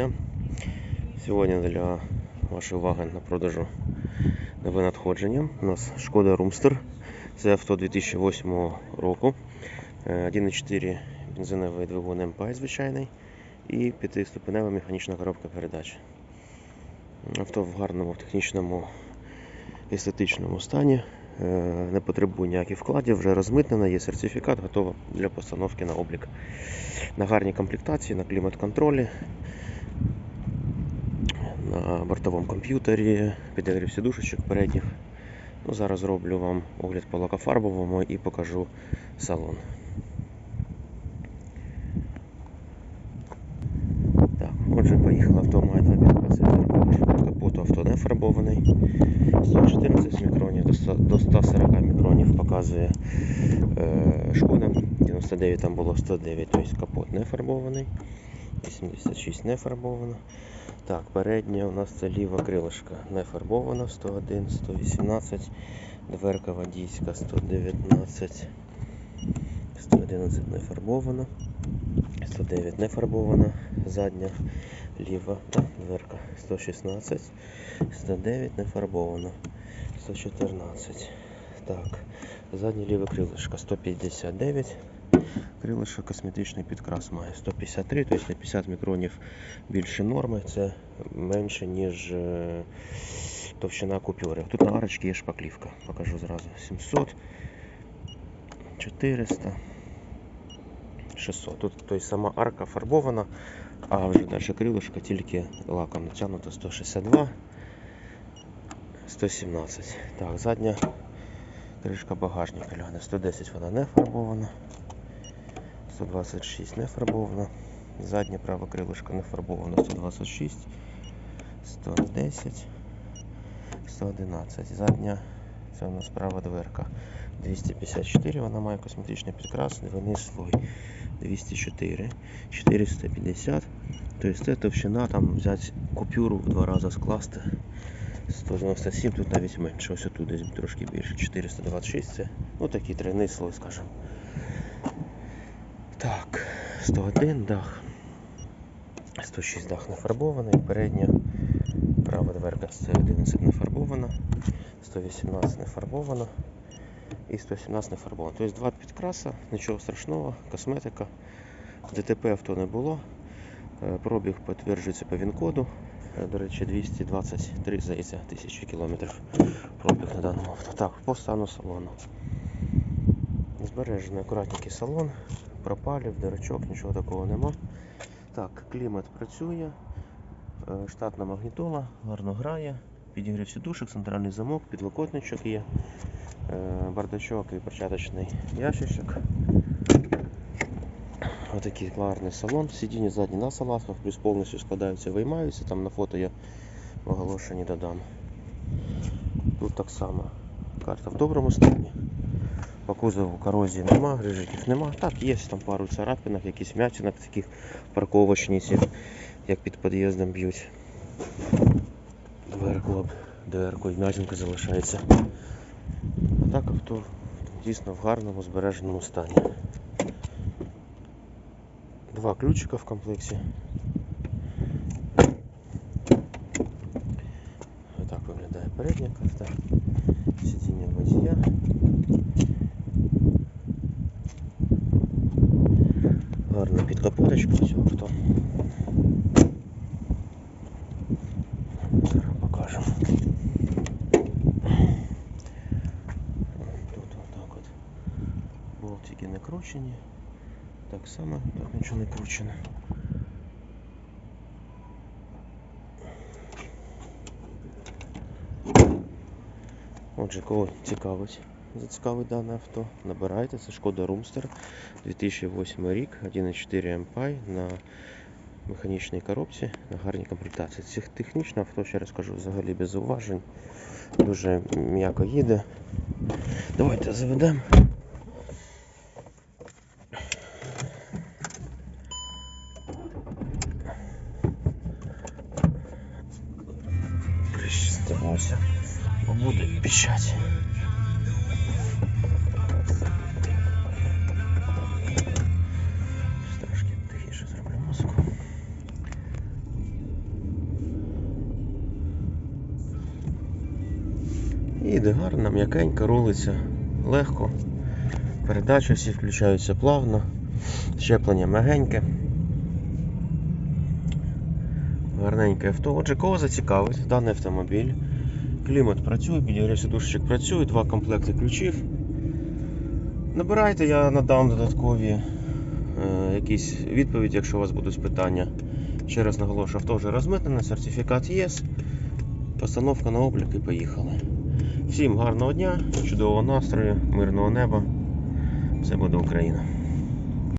дня. Сьогодні для вашої уваги на продажу нове надходження. У нас Шкода Румстер. Це авто 2008 року. Е, 1,4 бензиновий двигун МПА звичайний і 5-ступенева механічна коробка передач. Авто в гарному технічному естетичному стані. Е, Не потребує ніяких вкладів, вже розмитнена, є сертифікат, готова для постановки на облік. На гарній комплектації, на клімат-контролі, на бортовому комп'ютері, підігрів сідушечок передніх. Ну, зараз зроблю вам огляд по лакофарбовому і покажу салон. Так, отже, поїхало авто має 2,15 капоту авто не фарбований. 114 мікронів до 100 до 140 мікронів показує е, шкода. 99 там було 109, тобто капот не фарбований. 86 не фарбовано. Так, передня у нас це ліва крилишка не фарбована, 101, 118, дверка водійська 119, 111 не фарбована, 109 не фарбована, задня ліва да, дверка 116, 109 не фарбована, 114. Так, заднє ліве крилишко 159. Крилишко косметичний підкрас має 153, тобто на 50 мікронів більше норми, це менше, ніж е, товщина купюри. Тут на арочці є шпаклівка. Покажу зразу. 700, 400, 600. Тут тобто, сама арка фарбована, а вже далі крилишко тільки лаком натягнуто 162, 117. Так, задня кришка багажника гляне 110 вона не фарбована. 126 не фарбована. Заднє праве крилишко не фарбовано 126, 110, 111. Задня це у нас права дверка 254, вона має косметичний підкрас, двойний слой 204, 450. Тобто це товщина там взяти купюру в два рази скласти. 197, тут навіть менше, ось тут десь трошки більше, 426 це ну такий тройний слой, скажімо. Так, 101 дах. 106 дах не фарбований, передня права дверка це 11 не фарбована, 118 не фарбована і 117 не фарбована. Тобто два підкраса, нічого страшного, косметика. ДТП авто не було. Е, Пробіг підтверджується по ВІН-коду. Е, До речі, 223 здається, тисячі кілометрів пробіг на даному авто. Так, по стану салону. Збережений акуратненький салон, пропалів, дирочок, нічого такого нема. Так, клімат працює, е, штатна магнітола, гарно грає, підігрів сідушок, центральний замок, підлокотничок є, е, бардачок і початочний ящичок. Отакий гарний салон, сидіння задні на салазках, плюс повністю складаються, виймаються, там на фото я в оголошенні додам. Тут так само карта в доброму стані. По кузову корозії нема, грижиків нема. Так, є там пару царапинок, якісь м'ятинок таких парковочниці, як під під'їздом б'ють. Дверку, дверку і м'ятинка залишається. А так авто дійсно в гарному збереженому стані. Два ключика в комплекті. Отак виглядає передня карта. Сидіння водія. Гарна підкапоточка у цього авто. Зараз покажемо. Тут отак от болтики не кручені. Так само тут нічого не кручено. Отже, кого цікавить, Зацікавить дане авто, набирайте, це Шкода Румстер 2008 рік, 1.4 MPI на механічній коробці, на гарній комплектації. Це технічне авто, ще раз кажу, взагалі без зауважень, дуже м'яко їде. Давайте заведемо. Бо буде піщать. Їде гарно, м'якенько, рулиться легко. Передачі всі включаються плавно. Щеплення м'ягеньке. Гарненьке авто. Отже, кого зацікавить даний автомобіль. Клімат працює, підігрів сидушечок працює, два комплекти ключів. Набирайте, я надам додаткові е, якісь відповіді, якщо у вас будуть питання. Ще раз наголошую, авто вже розмитнене, сертифікат ЄС, постановка на облік і поїхали. Всім гарного дня, чудового настрою, мирного неба. Все буде Україна.